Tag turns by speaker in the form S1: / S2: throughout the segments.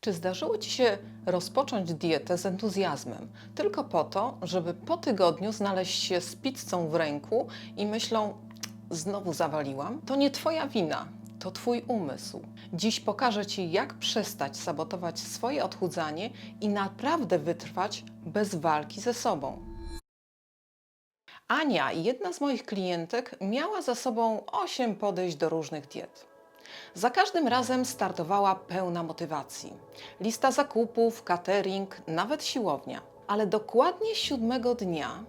S1: Czy zdarzyło Ci się rozpocząć dietę z entuzjazmem, tylko po to, żeby po tygodniu znaleźć się z pizzą w ręku i myślą, znowu zawaliłam? To nie Twoja wina, to Twój umysł. Dziś pokażę Ci, jak przestać sabotować swoje odchudzanie i naprawdę wytrwać bez walki ze sobą. Ania, jedna z moich klientek, miała za sobą 8 podejść do różnych diet. Za każdym razem startowała pełna motywacji. Lista zakupów, catering, nawet siłownia. Ale dokładnie siódmego dnia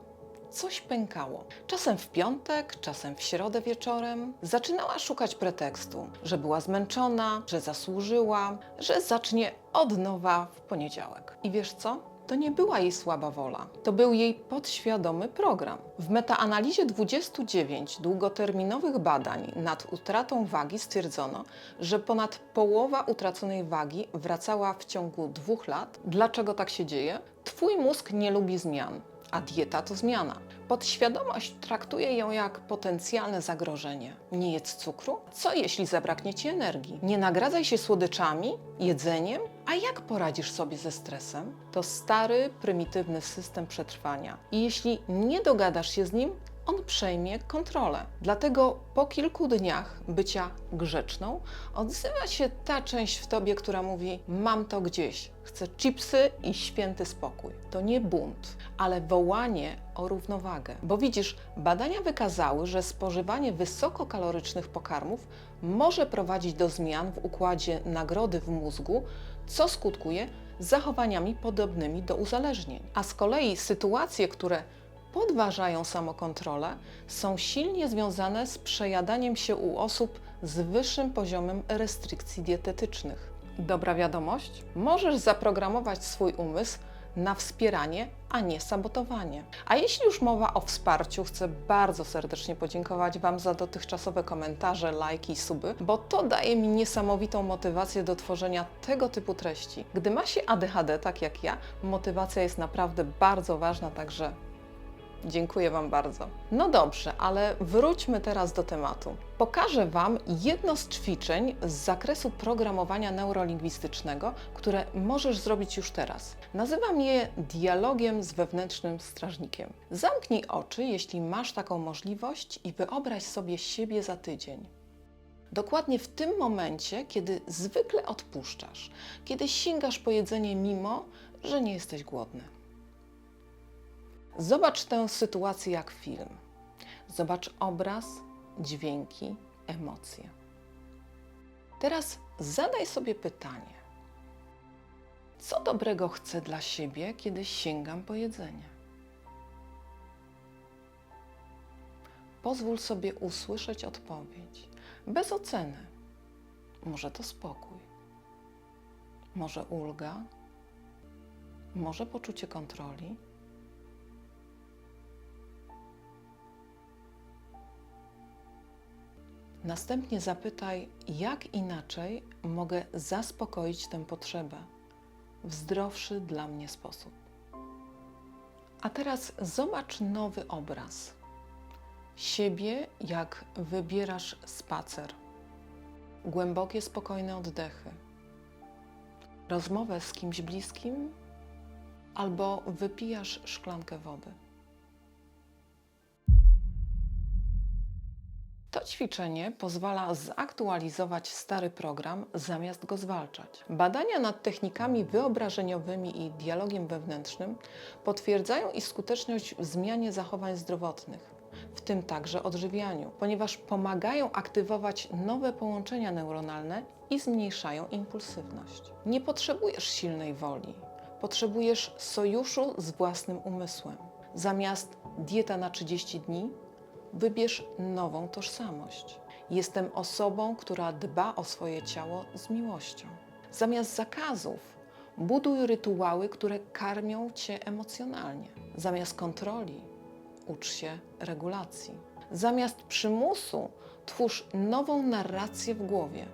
S1: coś pękało. Czasem w piątek, czasem w środę wieczorem. Zaczynała szukać pretekstu, że była zmęczona, że zasłużyła, że zacznie od nowa w poniedziałek. I wiesz co? To nie była jej słaba wola, to był jej podświadomy program. W metaanalizie 29 długoterminowych badań nad utratą wagi stwierdzono, że ponad połowa utraconej wagi wracała w ciągu dwóch lat. Dlaczego tak się dzieje? Twój mózg nie lubi zmian, a dieta to zmiana. Podświadomość traktuje ją jak potencjalne zagrożenie. Nie jedz cukru? Co jeśli zabraknie ci energii? Nie nagradzaj się słodyczami, jedzeniem? A jak poradzisz sobie ze stresem? To stary, prymitywny system przetrwania. I jeśli nie dogadasz się z nim, on przejmie kontrolę. Dlatego po kilku dniach bycia grzeczną odzywa się ta część w tobie, która mówi: Mam to gdzieś, chcę chipsy i święty spokój. To nie bunt, ale wołanie o równowagę. Bo widzisz, badania wykazały, że spożywanie wysokokalorycznych pokarmów może prowadzić do zmian w układzie nagrody w mózgu, co skutkuje zachowaniami podobnymi do uzależnień. A z kolei sytuacje, które podważają samokontrolę, są silnie związane z przejadaniem się u osób z wyższym poziomem restrykcji dietetycznych. Dobra wiadomość? Możesz zaprogramować swój umysł na wspieranie, a nie sabotowanie. A jeśli już mowa o wsparciu, chcę bardzo serdecznie podziękować Wam za dotychczasowe komentarze, lajki i suby, bo to daje mi niesamowitą motywację do tworzenia tego typu treści. Gdy ma się ADHD, tak jak ja, motywacja jest naprawdę bardzo ważna, także Dziękuję Wam bardzo. No dobrze, ale wróćmy teraz do tematu. Pokażę Wam jedno z ćwiczeń z zakresu programowania neurolingwistycznego, które możesz zrobić już teraz. Nazywam je dialogiem z wewnętrznym strażnikiem. Zamknij oczy, jeśli masz taką możliwość, i wyobraź sobie siebie za tydzień. Dokładnie w tym momencie, kiedy zwykle odpuszczasz, kiedy sięgasz po jedzenie mimo, że nie jesteś głodny. Zobacz tę sytuację jak film. Zobacz obraz, dźwięki, emocje. Teraz zadaj sobie pytanie: co dobrego chcę dla siebie, kiedy sięgam po jedzenie? Pozwól sobie usłyszeć odpowiedź bez oceny. Może to spokój, może ulga, może poczucie kontroli. Następnie zapytaj, jak inaczej mogę zaspokoić tę potrzebę w zdrowszy dla mnie sposób. A teraz zobacz nowy obraz. Siebie, jak wybierasz spacer. Głębokie, spokojne oddechy. Rozmowę z kimś bliskim albo wypijasz szklankę wody. To ćwiczenie pozwala zaktualizować stary program zamiast go zwalczać. Badania nad technikami wyobrażeniowymi i dialogiem wewnętrznym potwierdzają ich skuteczność w zmianie zachowań zdrowotnych, w tym także odżywianiu, ponieważ pomagają aktywować nowe połączenia neuronalne i zmniejszają impulsywność. Nie potrzebujesz silnej woli, potrzebujesz sojuszu z własnym umysłem. Zamiast dieta na 30 dni, wybierz nową tożsamość. Jestem osobą, która dba o swoje ciało z miłością. Zamiast zakazów, buduj rytuały, które karmią cię emocjonalnie. Zamiast kontroli, ucz się regulacji. Zamiast przymusu, twórz nową narrację w głowie.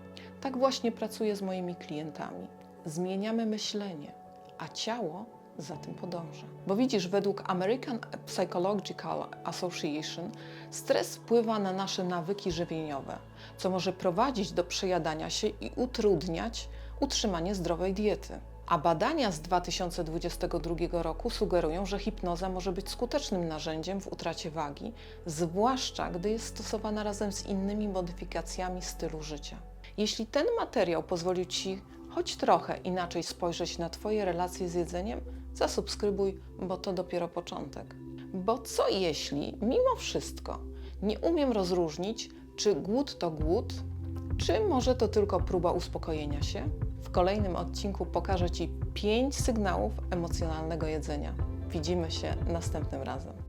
S1: Tak właśnie pracuję z moimi klientami. Zmieniamy myślenie, a ciało za tym podąża. Bo widzisz, według American Psychological Association stres wpływa na nasze nawyki żywieniowe, co może prowadzić do przejadania się i utrudniać utrzymanie zdrowej diety. A badania z 2022 roku sugerują, że hipnoza może być skutecznym narzędziem w utracie wagi, zwłaszcza gdy jest stosowana razem z innymi modyfikacjami stylu życia. Jeśli ten materiał pozwolił Ci choć trochę inaczej spojrzeć na Twoje relacje z jedzeniem, zasubskrybuj, bo to dopiero początek. Bo co jeśli, mimo wszystko, nie umiem rozróżnić, czy głód to głód, czy może to tylko próba uspokojenia się? W kolejnym odcinku pokażę Ci 5 sygnałów emocjonalnego jedzenia. Widzimy się następnym razem.